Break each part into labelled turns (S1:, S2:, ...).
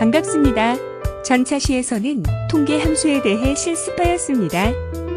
S1: 반갑습니다. 전차시에서는 통계 함수에 대해 실습하였습니다.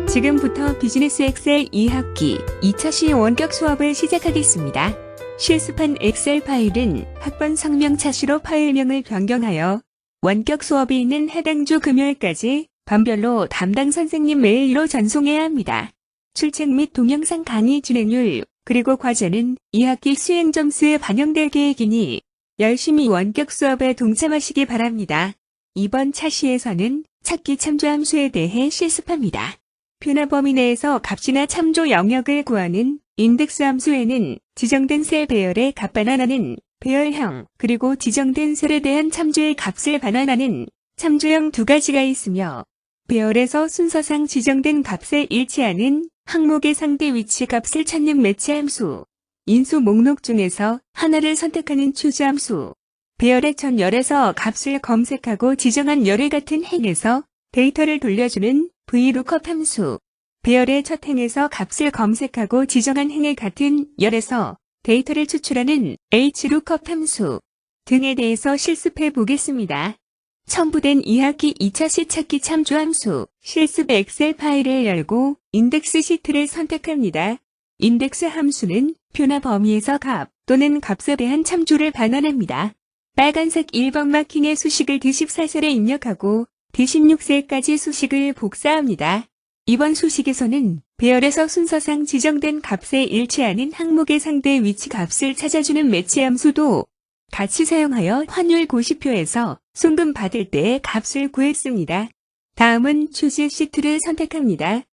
S1: 지금부터 비즈니스 엑셀 2학기 2차 시 원격 수업을 시작하겠습니다. 실습한 엑셀 파일은 학번 성명 차시로 파일명을 변경하여 원격 수업이 있는 해당 주 금요일까지 반별로 담당 선생님 메일로 전송해야 합니다. 출첵 및 동영상 강의 진행률, 그리고 과제는 2학기 수행 점수에 반영될 계획이니 열심히 원격 수업에 동참하시기 바랍니다. 이번 차시에서는 찾기 참조 함수에 대해 실습합니다. 표나 범위 내에서 값이나 참조 영역을 구하는 인덱스 함수에는 지정된 셀 배열에 값 반환하는 배열형, 그리고 지정된 셀에 대한 참조의 값을 반환하는 참조형 두 가지가 있으며 배열에서 순서상 지정된 값에 일치하는 항목의 상대 위치 값을 찾는 매치 함수, 인수 목록 중에서 하나를 선택하는 추주 함수, 배열의 첫 열에서 값을 검색하고 지정한 열의 같은 행에서 데이터를 돌려주는 VLOOKUP 함수, 배열의 첫 행에서 값을 검색하고 지정한 행의 같은 열에서 데이터를 추출하는 HLOOKUP 함수 등에 대해서 실습해 보겠습니다. 첨부된 2학기 2차 시 찾기 참조 함수, 실습 엑셀 파일을 열고 인덱스 시트를 선택합니다. 인덱스 함수는 표나 범위에서 값 또는 값에 대한 참조를 반환합니다. 빨간색 1번 마킹의 수식을 D14셀에 입력하고 D16셀까지 수식을 복사합니다. 이번 수식에서는 배열에서 순서상 지정된 값에 일치하는 항목의 상대 위치 값을 찾아주는 매치 함수도 같이 사용하여 환율 고시표에서 송금 받을 때의 값을 구했습니다. 다음은 추지 시트를 선택합니다.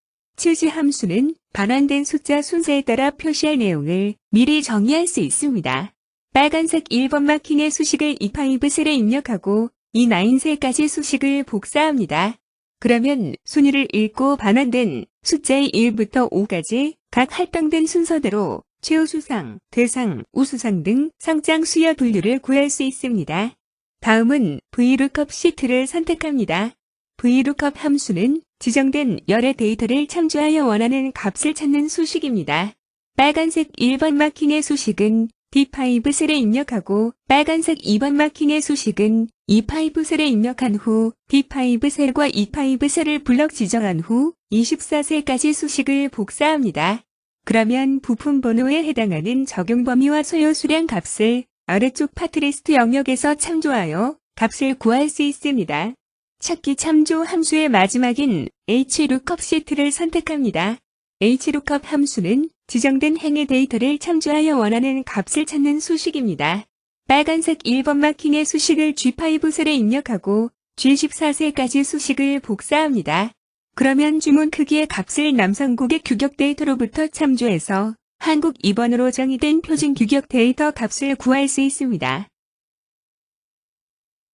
S1: 추지 함수는 반환된 숫자 순서에 따라 표시할 내용을 미리 정의할 수 있습니다. 빨간색 1번 마킹의 수식을 E5 셀에 입력하고 E9 셀까지 수식을 복사합니다. 그러면 순위를 읽고 반환된 숫자의 1부터 5까지 각 할당된 순서대로 최우수상, 대상, 우수상 등 상장 수여 분류를 구할 수 있습니다. 다음은 VLOOKUP 시트를 선택합니다. VLOOKUP 함수는 지정된 열의 데이터를 참조하여 원하는 값을 찾는 수식입니다. 빨간색 1번 마킹의 수식은 D5 셀에 입력하고 빨간색 2번 마킹의 수식은 E5 셀에 입력한 후 D5 셀과 E5 셀을 블럭 지정한 후 24셀까지 수식을 복사합니다. 그러면 부품 번호에 해당하는 적용 범위와 소요 수량 값을 아래쪽 파트리스트 영역에서 참조하여 값을 구할 수 있습니다. 찾기 참조 함수의 마지막인 HLOOKUP 시트를 선택합니다. HLOOKUP 함수는 지정된 행의 데이터를 참조하여 원하는 값을 찾는 수식입니다. 빨간색 1번 마킹의 수식을 G5 셀에 입력하고 G14셀까지 수식을 복사합니다. 그러면 주문 크기의 값을 남성국의 규격 데이터로부터 참조해서 한국 2번으로 정의된 표준 규격 데이터 값을 구할 수 있습니다.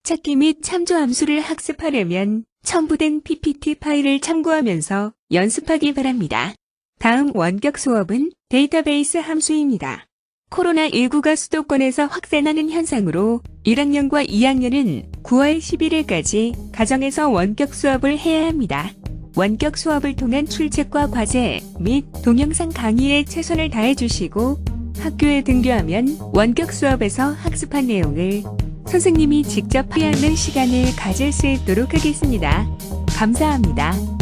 S1: 찾기 및 참조 함수를 학습하려면 첨부된 PPT 파일을 참고하면서 연습하기 바랍니다. 다음 원격 수업은 데이터베이스 함수입니다. 코로나19가 수도권에서 확산하는 현상으로 1학년과 2학년은 9월 11일까지 가정에서 원격 수업을 해야 합니다. 원격 수업을 통한 출첵과 과제 및 동영상 강의에 최선을 다해 주시고 학교에 등교하면 원격 수업에서 학습한 내용을 선생님이 직접 하는 시간을 가질 수 있도록 하겠습니다. 감사합니다.